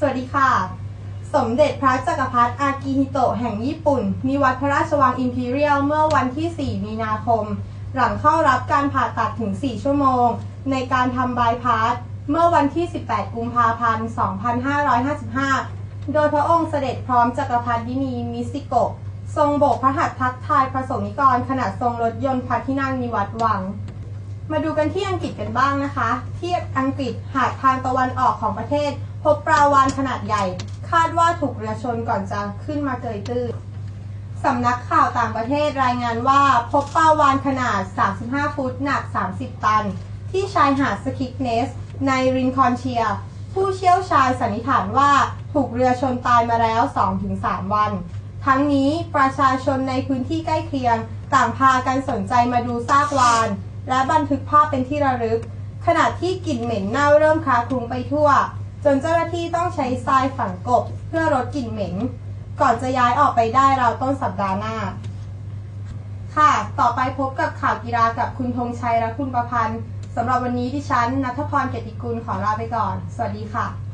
สวัสดีค่ะ สมเด็จพระจักรพรรดิอากิฮิโตะแห่งญี่ปุ่นนิวัตพระราชวังอิมพีเรียลเมื่อวันที่ 4 มีนาคม หลังเข้ารับการผ่าตัดถึง 4 ชั่วโมง ในการทำบายพาสเมื่อวันที่ 18 กุมภาพันธ์ 2555 โดยพระองค์เสด็จพร้อมจักรพรรดินีมิซิโกะทรงโบกพระหัตถ์ทักทายพระสงฆ์นิกรขณะทรงรถยนต์พระที่นั่งนิวัตวัง มาดูกันที่อังกฤษกันบ้างนะคะ ที่อังกฤษหาดทางตะวันออกของประเทศ พบปลาวาฬขนาดใหญ่ คาดว่าถูกเรือชนก่อนจะขึ้นมาเกยตื้นสำนักข่าวต่างประเทศรายงานว่า พบปลาวาฬขนาด 35 ฟุตหนัก 30 ตัน ที่ชายหาดสคิกเนส ในรินคอนเชีย ผู้เชี่ยวชาญสันนิษฐานว่าถูกเรือชนตายมาแล้ว 2-3 วัน ทั้งนี้ประชาชนในพื้นที่ใกล้เคียง ต่างพากันสนใจมาดูซากวาน และบันทึกภาพเป็นที่ระลึก ขณะที่กลิ่นเหม็นเน่าเริ่มคลาคลุ้งไปทั่ว จนเจ้าหน้าที่ต้องใช้ทรายฝังกบเพื่อลดกลิ่นเหม็น ก่อนจะย้ายออกไปได้ราวต้นสัปดาห์หน้า ค่ะ ต่อไปพบกับข่าวกีฬากับคุณธงชัยและคุณประพันธ์สำหรับวันนี้ดิฉันนัทพรเกติกุลขอลาไปก่อน สวัสดีค่ะ